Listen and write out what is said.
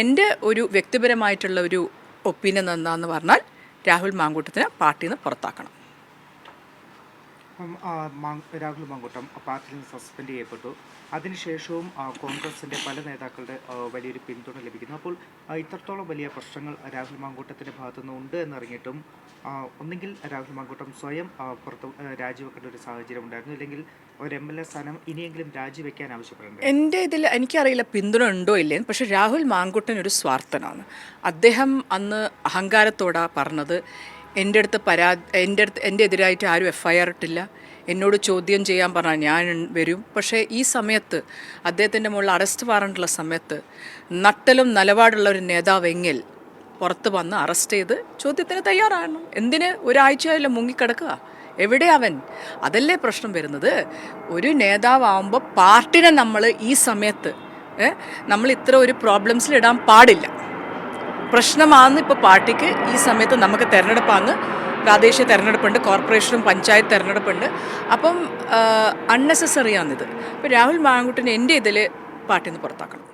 എന്റെ ഒരു വ്യക്തിപരമായിട്ടുള്ള ഒരു ഒപ്പീനിയൻ എന്താണെന്ന് പറഞ്ഞാൽ രാഹുൽ മാങ്കൂട്ടത്തിന് പാർട്ടിയിൽ നിന്ന് പുറത്താക്കണം. രാഹുൽ മങ്കുട്ടം പാർട്ടിയിൽ നിന്ന് സസ്പെൻഡ് ചെയ്യപ്പെട്ടു. അതിനുശേഷവും കോൺഗ്രസിന്റെ പല നേതാക്കളുടെ വലിയൊരു പിന്തുണ ലഭിക്കുന്നു. അപ്പോൾ ഇത്രത്തോളം വലിയ പ്രശ്നങ്ങൾ രാഹുൽ മാങ്കൂട്ടത്തിന്റെ ഭാഗത്തുനിന്ന് ഉണ്ട് എന്നറിഞ്ഞിട്ടും ഒന്നെങ്കിൽ രാഹുൽ മാങ്കൂട്ടം സ്വയം പുറത്ത് രാജിവെക്കേണ്ട ഒരു സാഹചര്യം ഉണ്ടായിരുന്നു. ഇല്ലെങ്കിൽ ഒരു എം എൽ എ സ്ഥാനം ഇനിയെങ്കിലും രാജിവെക്കാൻ ആവശ്യപ്പെടേണ്ടത്? എന്റെ ഇതിൽ എനിക്കറിയില്ല പിന്തുണ ഉണ്ടോ ഇല്ലേ പക്ഷെ രാഹുൽ മാങ്കുട്ടൻ ഒരു സ്വാർത്ഥനാണ്. അദ്ദേഹം അന്ന് അഹങ്കാരത്തോടാ പറഞ്ഞത്. എന്റെ അടുത്ത് പരാ എന്റെ അടുത്ത് എന്റെ എതിരായിട്ട് ആരും എഫ് ഐ ആർ ഇട്ടില്ല. എന്നോട് ചോദ്യം ചെയ്യാൻ പറഞ്ഞാൽ ഞാൻ വരും. പക്ഷേ ഈ സമയത്ത് അദ്ദേഹത്തിന്റെ മുകളിൽ അറസ്റ്റ് വാറണ്ടുള്ള സമയത്ത് നട്ടലും നിലപാടുള്ള ഒരു നേതാവെങ്കിൽ പുറത്ത് വന്ന് അറസ്റ്റ് ചെയ്ത് ചോദ്യത്തിന് തയ്യാറാണ് എന്തിന് ഒരാഴ്ചയായാലും മുങ്ങിക്കിടക്കുക? എവിടെ അവൻ? അതല്ലേ പ്രശ്നം വരുന്നത്? ഒരു നേതാവാകുമ്പോൾ പാർട്ടിനെ നമ്മൾ ഈ സമയത്ത് നമ്മൾ ഇത്ര ഒരു പ്രോബ്ലംസിൽ ഇടാൻ പാടില്ല. പ്രശ്നമാണെന്ന് ഇപ്പോൾ പാർട്ടിക്ക് ഈ സമയത്ത് നമുക്ക് തിരഞ്ഞെടുപ്പാണ് പ്രാദേശിക തിരഞ്ഞെടുപ്പുണ്ട് കോർപ്പറേഷനും പഞ്ചായത്ത് തിരഞ്ഞെടുപ്പുണ്ട്. അപ്പം അൺനെസസറിയാണിത് അപ്പോൾ രാഹുൽ മാങ്കുട്ടിനെ എന്റെ ഇതിൽ പാർട്ടിയിൽ നിന്ന് പുറത്താക്കണം.